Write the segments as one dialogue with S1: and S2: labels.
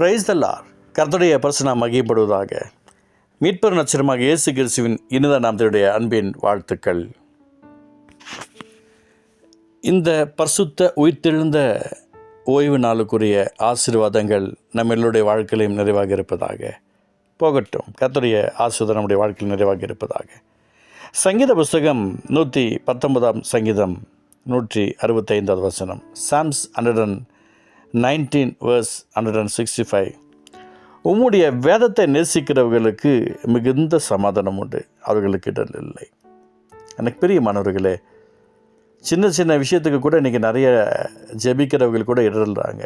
S1: Price தல்லார் கர்த்தருடைய பரிசுனா மகிப்படுவதாக மீட்பர் நட்சத்திரமாக இயேசு கிறிஸ்துவின் இனித நாமத்தினுடைய அன்பின் வாழ்த்துக்கள். இந்த பரிசுத்த உயிர்த்தெழுந்த ஓய்வு நாளுக்குரிய ஆசீர்வாதங்கள் நம்ம எல்லோருடைய வாழ்க்கையிலும் நிறைவாக இருப்பதாக. போகட்டும். கர்த்தருடைய ஆசீர்வாதம் நம்முடைய வாழ்க்கையில் நிறைவாக இருப்பதாக. சங்கீத புஸ்தகம் நூற்றி பத்தொன்பதாம் சங்கீதம் நூற்றி அறுபத்தைந்தாவது வசனம். Psalms hundred and nineteen verse hundred and sixty five உம்முடைய வேதத்தை நேசிக்கிறவர்களுக்கு மிகுந்த சமாதானம் உண்டு. அவர்களுக்கு இடல் இல்லை. எனக்கு பெரிய மாணவர்களே சின்ன சின்ன விஷயத்துக்கு கூட இன்றைக்கி நிறைய ஜெபிக்கிறவர்கள் கூட இடறாங்க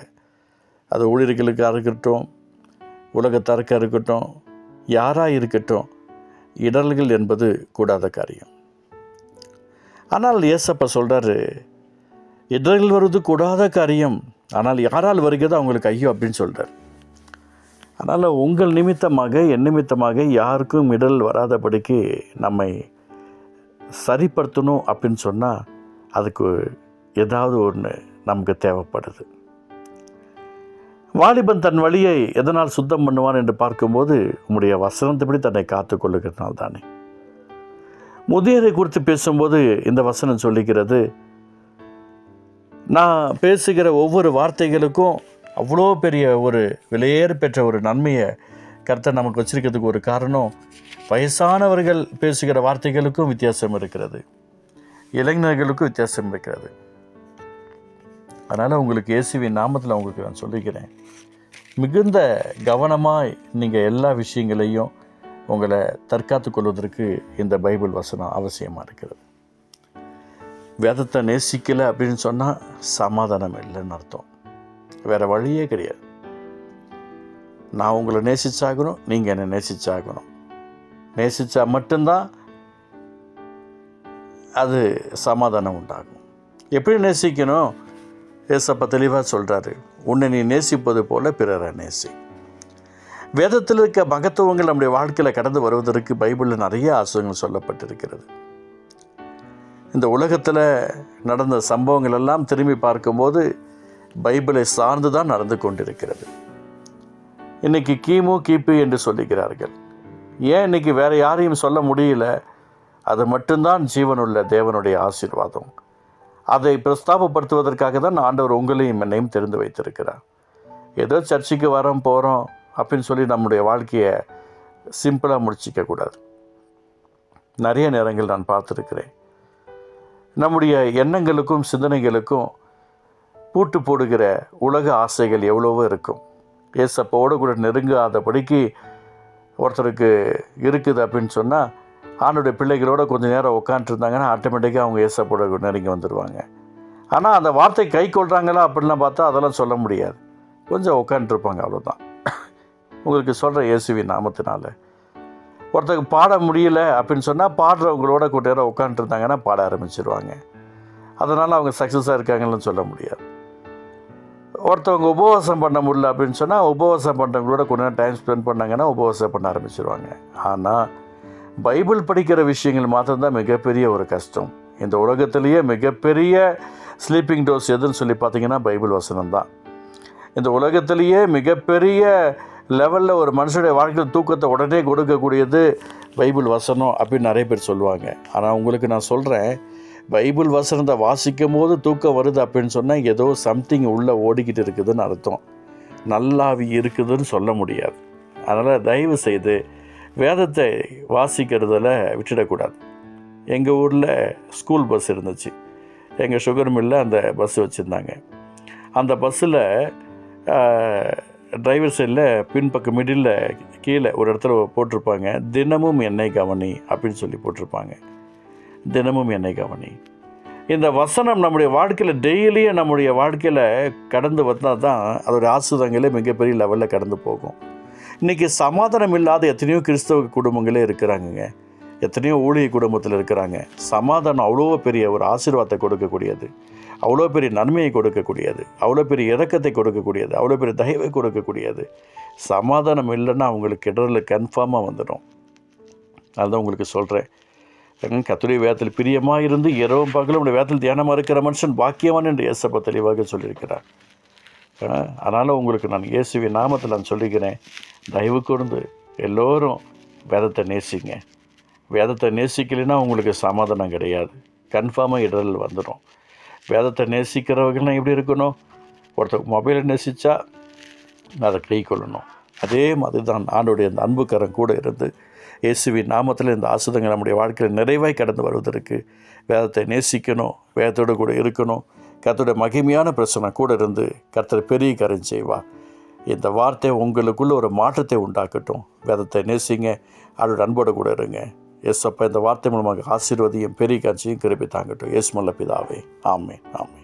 S1: அது ஊழியர்களுக்காக இருக்கட்டும் உலகத்தாருக்காக இருக்கட்டும் யாராக இருக்கட்டும் இடல்கள் என்பது கூடாத காரியம். ஆனால் ஏசப்பா சொல்கிறாரு இடர்கள் வருவது கூடாத காரியம். ஆனால் யாரால் வருகிறதோ அவங்களுக்கு ஐயோ அப்படின்னு சொல்கிறார் அதனால் உங்கள் நிமித்தமாக என் நிமித்தமாக யாருக்கும் இடல் வராதபடிக்கு நம்மை சரிப்படுத்தணும் அப்படின்னு சொன்னால் அதுக்கு ஏதாவது ஒன்று நமக்கு தேவைப்படுது. வாலிபன் தன் வழியை எதனால் சுத்தம் பண்ணுவான் என்று பார்க்கும்போது உம்முடைய வசனத்தைப்படி தன்னை காத்து கொள்ளுகிறதுனால்தானே. முதியரை குறித்து பேசும்போது இந்த வசனம் சொல்லுகிறது நான் பேசுகிற ஒவ்வொரு வார்த்தைகளுக்கும் அவ்வளோ பெரிய ஒரு விலையேறு பெற்ற ஒரு நன்மையை கர்த்தர் நமக்கு வச்சிருக்கிறதுக்கு ஒரு காரணம் வயசானவர்கள் பேசுகிற வார்த்தைகளுக்கும் வித்தியாசம் இருக்கிறது. இளைஞர்களுக்கும் வித்தியாசம் இருக்கிறது. அதனால் உங்களுக்கு இயேசுவின் நாமத்தில் உங்களுக்கு நான் சொல்லிக்கிறேன் மிகுந்த கவனமாக நீங்கள் எல்லா விஷயங்களையும் உங்களை தற்காத்து கொள்வதற்கு இந்த பைபிள் வசனம் அவசியமாக இருக்கிறது. வேதத்தை நேசிக்கலை அப்படின்னு சொன்னால் சமாதானம் இல்லைன்னு அர்த்தம். வேறு வழியே கிடையாது. நான் உங்களை நேசிச்சாகணும் நீங்கள் என்னை நேசிச்சாகணும். நேசித்தா மட்டும்தான் அது சமாதானம் உண்டாகும். எப்படி நேசிக்கணும்? ஏசப்பா தெளிவாக சொல்கிறாரு உன்னை நீ நேசிப்பது போல் பிறரை நேசி. வேதத்தில் இருக்க மகத்துவங்கள் நம்முடைய வாழ்க்கையில் கடந்து வருவதற்கு பைபிளில் நிறைய ஆசிரியங்கள் சொல்லப்பட்டிருக்கிறது. இந்த உலகத்தில் நடந்த சம்பவங்கள் எல்லாம் திரும்பி பார்க்கும்போது பைபிளை சார்ந்து தான் நடந்து கொண்டிருக்கிறது. இன்னைக்கு கிமு கிபி என்று சொல்லுகிறார்கள். ஏன் இன்னைக்கு வேறு யாரையும் சொல்ல முடியல? அது மட்டும்தான் ஜீவனுள்ள தேவனுடைய ஆசீர்வாதம். அதை பிரஸ்தாபப்படுத்துவதற்காக தான் ஆண்டவர் உங்களையும் என்னையும் தெரிந்து வைத்திருக்கிறார். ஏதோ சர்ச்சுக்கு வரோம் போகிறோம் அப்படின்னு சொல்லி நம்முடைய வாழ்க்கையை சிம்பிளாக முடிச்சிக்க கூடாது. நிறைய நேரங்கள் நான் பார்த்துருக்கிறேன். நம்முடைய எண்ணங்களுக்கும் சிந்தனைகளுக்கும் பூட்டு போடுகிற உலக ஆசைகள் எவ்வளவோ இருக்கும். ஏசப்போடு கூட நெருங்காதபடிக்கு ஒருத்தருக்கு இருக்குது அப்படின்னு சொன்னால் ஆணுடைய பிள்ளைகளோட கொஞ்சம் நேரம் உட்காந்துருந்தாங்கன்னா ஆட்டோமேட்டிக்காக அவங்க ஏசப்போட நெருங்கி வந்துடுவாங்க ஆனால் அந்த வார்த்தை கை கொள்கிறாங்களா அப்படின்லாம் பார்த்தா அதெல்லாம் சொல்ல முடியாது. கொஞ்சம் உட்காந்துருப்பாங்க அவ்வளோதான் உங்களுக்கு சொல்கிற இயேசுவி நாமத்தினால. ஒருத்தருக்கு பாட முடியல அப்படின்னு சொன்னால் பாடுறவங்களோட கொஞ்ச உட்காந்துருந்தாங்கன்னா பாட ஆரம்பிச்சிருவாங்க. அதனால் அவங்க சக்ஸஸாக இருக்காங்கன்னு சொல்ல முடியாது. ஒருத்தவங்க உபவாசம் பண்ண முடியல அப்படின்னு சொன்னால் உபவாசம் பண்ணுறவங்களோட கொஞ்ச நேரம் டைம் ஸ்பெண்ட் பண்ணாங்கன்னா உபவாசம் பண்ண ஆரம்பிச்சிருவாங்க. ஆனால் பைபிள் படிக்கிற விஷயங்கள் மாத்திரம்தான் மிகப்பெரிய ஒரு கஷ்டம். இந்த உலகத்திலேயே மிகப்பெரிய ஸ்லீப்பிங் டோஸ் எதுன்னு சொல்லி பார்த்தீங்கன்னா பைபிள் வசனம் தான். இந்த உலகத்திலேயே மிகப்பெரிய லெவலில் ஒரு மனுஷனுடைய வாழ்க்கையில் தூக்கத்தை உடனே கொடுக்கக்கூடியது பைபிள் வசனம் அப்படின்னு நிறைய பேர் சொல்லுவாங்க. ஆனால் உங்களுக்கு நான் சொல்கிறேன் பைபிள் வசனத்தை வாசிக்கும் போது தூக்கம் வருது அப்படின்னு சொன்னால் ஏதோ சம்திங் உள்ளே ஓடிக்கிட்டு இருக்குதுன்னு அர்த்தம். நல்லாவி இருக்குதுன்னு சொல்ல முடியாது. அதனால் தயவு செய்து வேதத்தை வாசிக்கிறதுல விட்டுடக்கூடாது. எங்கள் ஊரில் ஸ்கூல் பஸ் இருந்துச்சு. எங்கள் சுகர் மில்லில் அந்த பஸ் வச்சுருந்தாங்க. அந்த பஸ்ஸில் டிரைவர் சைடில் பின்பக்கம் மிடில் கீழே ஒரு இடத்துல போட்டிருப்பாங்க. தினமும் எண்ணெய் கவனி அப்படின்னு சொல்லி போட்டிருப்பாங்க. தினமும் எண்ணெய் கவனி. இந்த வசனம் நம்முடைய வாழ்க்கையில் டெய்லியும் நம்முடைய வாழ்க்கையில் கடந்து வந்தால் தான் அதோடைய ஆசுதங்களே மிகப்பெரிய லெவலில் கடந்து போகும். இன்றைக்கி சமாதானம் இல்லாத எத்தனையோ கிறிஸ்தவ குடும்பங்களே இருக்கிறாங்கங்க. எத்தனையோ ஊழிய குடும்பத்தில் இருக்கிறாங்க. சமாதானம் அவ்வளோ பெரிய ஒரு ஆசீர்வாதத்தை கொடுக்கக்கூடியது. அவ்வளோ பெரிய நன்மையை கொடுக்கக்கூடியது. அவ்வளோ பெரிய இறக்கத்தை கொடுக்கக்கூடியது. அவ்வளோ பெரிய தயவை கொடுக்கக்கூடியது. சமாதானம் இல்லைன்னா அவங்களுக்கு இடரில் கன்ஃபார்மாக வந்துடும். அதுதான் உங்களுக்கு சொல்கிறேன் கத்துடைய வேதத்தில் பிரியமாக இருந்து இரவும் பகலும் உடைய வேதத்தில் தியானமாக இருக்கிற மனுஷன் பாக்கியவான் என்று இயேசப்ப தெளிவாக சொல்லியிருக்கிறார். அதனால் உங்களுக்கு நான் இயேசுவின் நாமத்தில் நான் சொல்லிக்கிறேன். தயவு கூர்ந்து எல்லோரும் வேதத்தை நேசிங்க. வேதத்தை நேசிக்கலைன்னா உங்களுக்கு சமாதானம் கிடையாது. கன்ஃபார்மாக இடரல் வந்துடும். வேதத்தை நேசிக்கிறவங்கலாம் எப்படி இருக்கணும்? ஒருத்தர் மொபைலை நேசித்தா அதை கை கொள்ளணும். அதே மாதிரி தான் ஆண்டுடைய அந்த அன்புக்கரம் கூட இருந்து இயேசுவின் நாமத்தில் இந்த ஆசுதங்கள் நம்முடைய வாழ்க்கையில் நிறைவாய் கடந்து வருவதற்கு வேதத்தை நேசிக்கணும் வேதத்தோடு கூட இருக்கணும். கத்தோடைய மகிமையான பிரச்சனை கூட இருந்து கர்த்தர் பெரிய கரம் செய்வார் இந்த வார்த்தை உங்களுக்குள்ளே ஒரு மாற்றத்தை உண்டாக்கட்டும். வேதத்தை நேசிங்க. அவரோட அன்போடு கூட இருங்க. எஸ் அப்போ இந்த வார்த்தை மூலமாக ஆசீர்வதியும் பெரிய காட்சியும் கிருப்பி தாங்கட்டும் எஸ் மல்ல பிதாவே ஆமே ஆமே